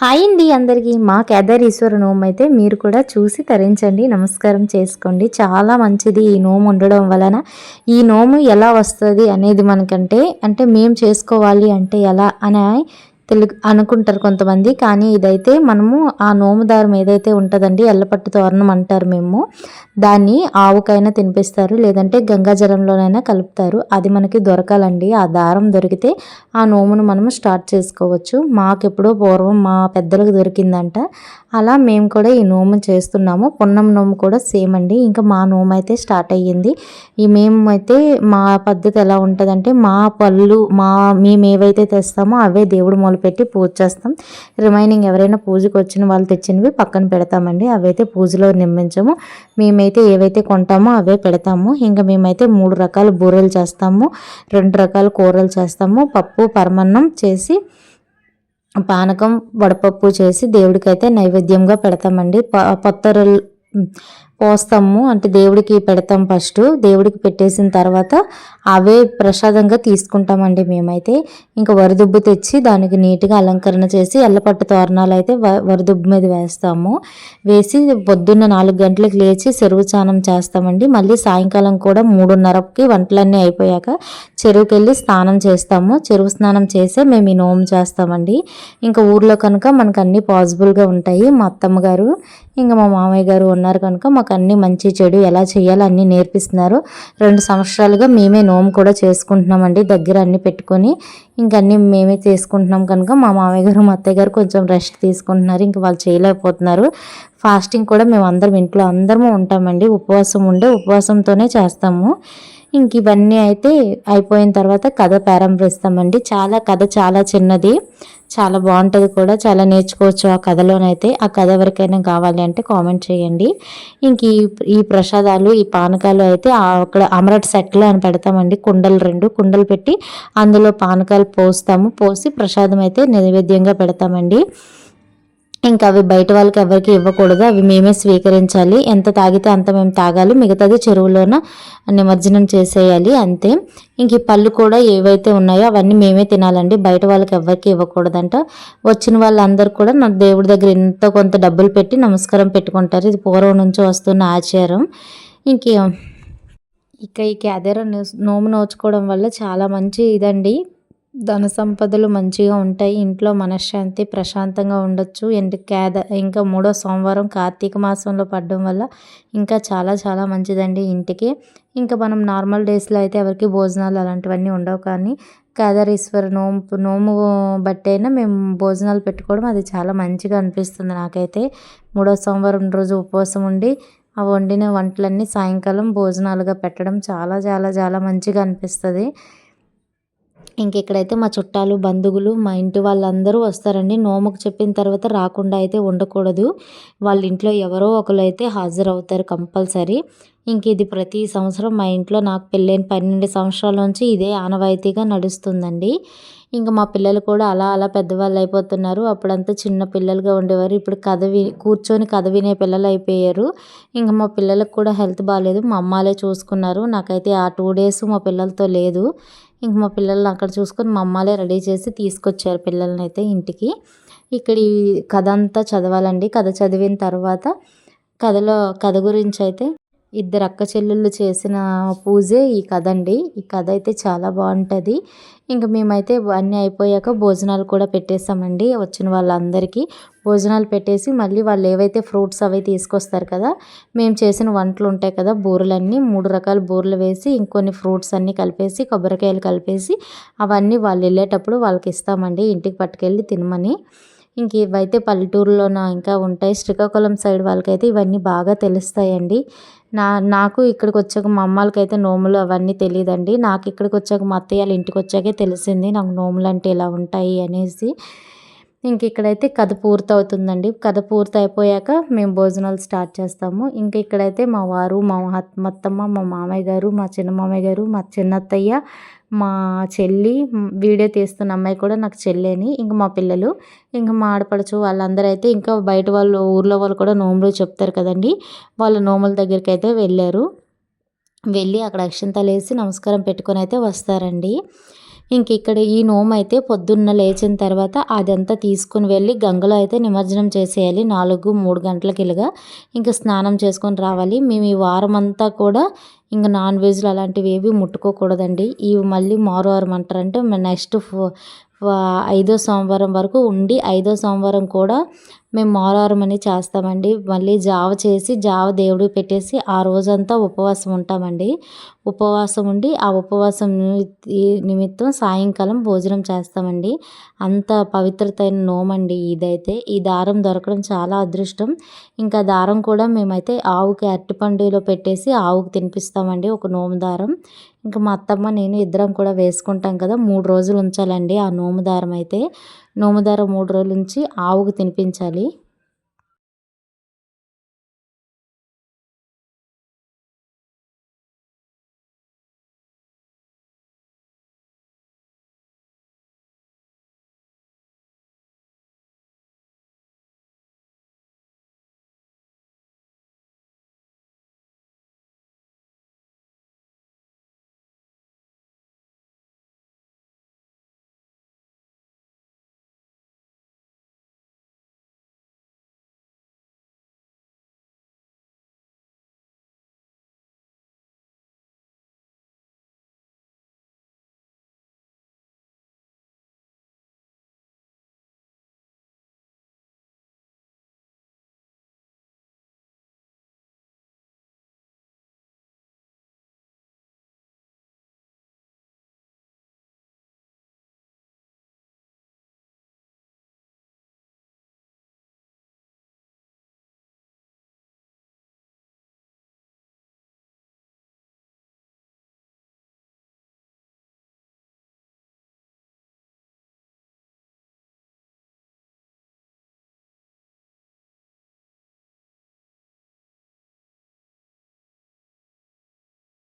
Hi అండి అందరికీ. మా కేదారీశ్వర నోము అయితే మీరు కూడా చూసి తరించండి. నమస్కారం చేసుకోండి. చాలా మంచిది ఈ నోము ఉండడం వలన. ఈ నోము ఎలా వస్తుంది అనేది మనకంటే అంటే మేము చేసుకోవాలి అంటే ఎలా అని తెలుగు అనుకుంటారు కొంతమంది కానీ ఇదైతే మనము ఆ నోము దారం ఏదైతే ఉంటుందండి ఎల్లపట్టు తోరణం అంటారు మేము దాన్ని ఆవుకైనా తినిపిస్తారు లేదంటే గంగాజలంలోనైనా కలుపుతారు. అది మనకి దొరకాలండి. ఆ దారం దొరికితే ఆ నోమును మనము స్టార్ట్ చేసుకోవచ్చు. మాకెప్పుడో పూర్వం మా పెద్దలకు దొరికిందంట. అలా మేము కూడా ఈ నోము చేస్తున్నాము. పున్నం నోము కూడా సేమ్ అండి. ఇంకా మా నోము అయితే స్టార్ట్ అయ్యింది. ఈ మేము అయితే మా పద్ధతి ఎలా ఉంటుందంటే మా పళ్ళు మా మేము ఏవైతే తెస్తామో అవే దేవుడు పెట్టి పూజ చేస్తాం. రిమైనింగ్ ఎవరైనా పూజకు వచ్చిన వాళ్ళు తెచ్చినవి పక్కన పెడతామండి. అవైతే పూజలో నిర్మించము. మేమైతే ఏవైతే కొంటామో అవే పెడతాము. ఇంకా మేమైతే మూడు రకాల బూరెలు చేస్తాము. రెండు రకాల కూరలు చేస్తాము. పప్పు పరమన్నం చేసి పానకం వడపప్పు చేసి దేవుడికైతే నైవేద్యంగా పెడతామండి. పొత్తరులు పోస్తాము. అంటే దేవుడికి పెడతాం ఫస్ట్. దేవుడికి పెట్టేసిన తర్వాత అవే ప్రసాదంగా తీసుకుంటామండి మేమైతే. ఇంకా వరిదుబ్బు తెచ్చి దానికి నీట్గా అలంకరణ చేసి ఎల్లపట్టు తోరణాలు అయితే వరిదుబ్బు మీద వేస్తాము. వేసి పొద్దున్న నాలుగు గంటలకు లేచి చెరువు స్నానం చేస్తామండి. మళ్ళీ సాయంకాలం కూడా మూడున్నరకి వంటలన్నీ అయిపోయాక చెరువుకి వెళ్ళి స్నానం చేస్తాము. చెరువు స్నానం చేసే మేము ఈ నోము చేస్తామండి. ఇంకా ఊర్లో కనుక మనకు అన్నీ పాసిబుల్గా ఉంటాయి. మా అత్తమ్మ గారు ఇంకా మా మామయ్య గారు ఉన్నారు కనుక మాకు అన్ని మంచి చెడు ఎలా చేయాలో అన్నీ నేర్పిస్తున్నారు. రెండు సంవత్సరాలుగా మేమే నోము కూడా చేసుకుంటున్నామండి. దగ్గర అన్ని పెట్టుకొని ఇంక అన్నీ మేమే చేసుకుంటున్నాం కనుక మా మామయ్య గారు మా అత్తయ్య గారు కొంచెం రెస్ట్ తీసుకుంటున్నారు. ఇంక వాళ్ళు చేయలేకపోతున్నారు. ఫాస్టింగ్ కూడా మేము అందరం ఇంట్లో అందరము ఉంటామండి. ఉపవాసం ఉండే ఉపవాసంతోనే చేస్తాము. ఇంక ఇవన్నీ అయితే అయిపోయిన తర్వాత కథ ప్రారంభిస్తామండి. చాలా కథ చాలా చిన్నది. చాలా బాగుంటుంది కూడా. చాలా నేర్చుకోవచ్చు ఆ కథలోనైతే. ఆ కథ ఎవరికైనా కావాలి అంటే కామెంట్ చేయండి. ఇంక ఈ ఈ ప్రసాదాలు ఈ పానకాలు అయితే అక్కడ అమరట్ సెట్లు అని పెడతామండి. కుండలు రెండు. కుండలు పెట్టి అందులో పానకాలు పోస్తాము. పోసి ప్రసాదం అయితే నైవేద్యంగా పెడతామండి. ఇంకా అవి బయట వాళ్ళకి ఎవరికి ఇవ్వకూడదు. అవి మేమే స్వీకరించాలి. ఎంత తాగితే అంత మేము తాగాలి. మిగతాది చెరువులోన నిమజ్జనం చేసేయాలి. అంతే. ఇంక ఈ పళ్ళు కూడా ఏవైతే ఉన్నాయో అవన్నీ మేమే తినాలండి. బయట వాళ్ళకి ఎవరికి ఇవ్వకూడదంట. వచ్చిన వాళ్ళందరూ కూడా నా దేవుడి దగ్గర ఎంతో కొంత డబ్బులు పెట్టి నమస్కారం పెట్టుకుంటారు. ఇది పూర్వం నుంచి వస్తున్న ఆచారం. ఇంక ఇక ఈ క్యాదర్ నోము నోచుకోవడం వల్ల చాలా మంచి ఇదండి. ధన సంపదలు మంచిగా ఉంటాయి. ఇంట్లో మనశ్శాంతి ప్రశాంతంగా ఉండొచ్చు. అండ్ కేద ఇంకా మూడో సోమవారం కార్తీక మాసంలో పడడం వల్ల ఇంకా చాలా చాలా మంచిదండి ఇంటికి. ఇంకా మనం నార్మల్ డేస్లో అయితే ఎవరికి భోజనాలు అలాంటివన్నీ ఉండవు. కానీ కేదారేశ్వర నోము నోము బట్టైనా మేము భోజనాలు పెట్టుకోవడం అది చాలా మంచిగా అనిపిస్తుంది నాకైతే. మూడో సోమవారం రోజు ఉపవాసం ఉండి ఆ వండిన వంటలన్నీ సాయంకాలం భోజనాలుగా పెట్టడం చాలా చాలా చాలా మంచిగా అనిపిస్తుంది. ఇంకెక్కడైతే మా చుట్టాలు బంధువులు మా ఇంటి వాళ్ళందరూ వస్తారండి. నోముకు చెప్పిన తర్వాత రాకుండా అయితే ఉండకూడదు. వాళ్ళ ఇంట్లో ఎవరో ఒకరు అయితే హాజరవుతారు కంపల్సరీ. ఇంక ఇది ప్రతి సంవత్సరం మా ఇంట్లో నాకు పెళ్ళైన పన్నెండు సంవత్సరాల నుంచి ఇదే ఆనవాయితీగా నడుస్తుందండి. ఇంకా మా పిల్లలు కూడా అలా అలా పెద్దవాళ్ళు అయిపోతున్నారు. అప్పుడంతా చిన్న పిల్లలుగా ఉండేవారు. ఇప్పుడు కథ వి కూర్చొని కథ వినే పిల్లలు అయిపోయారు. ఇంకా మా పిల్లలకు కూడా హెల్త్ బాగాలేదు మా అమ్మాలే చూసుకున్నారు. నాకైతే ఆ టూ డేస్ మా పిల్లలతో లేదు. ఇంక మా పిల్లల్ని అక్కడ చూసుకొని మా అమ్మాలే రెడీ చేసి తీసుకొచ్చారు పిల్లల్ని అయితే ఇంటికి. ఇక్కడ ఈ కథ అంతా చదవాలండి. కథ చదివిన తర్వాత కథలో కథ గురించి అయితే ఇద్దరు అక్క చెల్లెళ్ళు చేసిన పూజే ఈ కథ అండి ఈ కథ అయితే చాలా బాగుంటుంది. ఇంకా మేమైతే అన్నీ అయిపోయాక భోజనాలు కూడా పెట్టేసామండి వచ్చిన వాళ్ళందరికీ భోజనాలు పెట్టేసి మళ్ళీ వాళ్ళు ఏవైతే ఫ్రూట్స్ అవి తీసుకొస్తారు కదా మేము చేసిన వంటలు ఉంటాయి కదా బూరెలన్నీ మూడు రకాల బూరెలు వేసి ఇంకొన్ని ఫ్రూట్స్ అన్నీ కలిపేసి కొబ్బరికాయలు కలిపేసి అవన్నీ వాళ్ళు వెళ్ళేటప్పుడు వాళ్ళకి ఇస్తామండి. ఇంటికి పట్టుకెళ్ళి తినమని. ఇంక ఇవైతే పల్లెటూరులోన ఇంకా ఉంటాయి. శ్రీకాకుళం సైడ్ వాళ్ళకైతే ఇవన్నీ బాగా తెలుస్తాయండి. నా నాకు ఇక్కడికి వచ్చాక మా అమ్మాలకైతే నోములు అవన్నీ తెలియదండి నాకు ఇక్కడికి వచ్చాక మా అత్తయ్య వాళ్ళ ఇంటికి వచ్చాకే తెలిసింది నాకు నోములు అంటే ఇలా ఉంటాయి అనేసి. ఇంక ఇక్కడైతే కథ పూర్తవుతుందండి కథ పూర్తి అయిపోయాక మేము భోజనాలు స్టార్ట్ చేస్తాము. ఇంకా ఇక్కడైతే మా వారు మా మత్తమ్మ మా మామయ్య గారు మా చిన్న మామయ్య గారు మా చిన్నత్తయ్య మా చెల్లి వీడియో తీస్తున్న అమ్మాయి కూడా నాకు చెల్లేని ఇంక మా పిల్లలు. ఇంకా మా ఆడపడుచు వాళ్ళందరూ అయితే ఇంకా బయట వాళ్ళు ఊర్లో వాళ్ళు కూడా నోములు చెప్తారు కదండి. వాళ్ళ నోముల దగ్గరికి అయితే వెళ్ళారు. వెళ్ళి అక్కడ అక్షంతలు వేసి నమస్కారం పెట్టుకొని అయితే వస్తారండి. ఇంక ఇక్కడ ఈ నోము అయితే పొద్దున్న లేచిన తర్వాత అదంతా తీసుకుని వెళ్ళి గంగలో అయితే నిమజ్జనం చేసేయాలి. నాలుగు మూడు గంటలకి ఇలాగా. ఇంకా స్నానం చేసుకొని రావాలి. మేము ఈ వారం అంతా కూడా ఇంకా నాన్ వెజ్లు అలాంటివి ఏవి ముట్టుకోకూడదండి. ఇవి మళ్ళీ మారువారం అంటారంటే నెక్స్ట్ ఐదో సోమవారం వరకు ఉండి ఐదో సోమవారం కూడా మేము మారారం అని చేస్తామండి. మళ్ళీ జావ చేసి జావ దేవుడు పెట్టేసి ఆ రోజంతా ఉపవాసం ఉంటామండి. ఉపవాసం ఉండి ఆ ఉపవాసం నిమిత్తం సాయంకాలం భోజనం చేస్తామండి. అంత పవిత్రత అయిన నోమండి ఇదైతే. ఈ దారం దొరకడం చాలా అదృష్టం. ఇంకా దారం కూడా మేమైతే ఆవుకి అరటిపండులో పెట్టేసి ఆవుకి తినిపిస్తామండి ఒక నోము దారం. ఇంకా మా అత్తమ్మ నేను ఇద్దరం కూడా వేసుకుంటాం కదా మూడు రోజులు ఉంచాలండి ఆ నోము దారం అయితే. నోము దారం మూడు రోజులు ఉంచి ఆవుకు తినిపించాలి.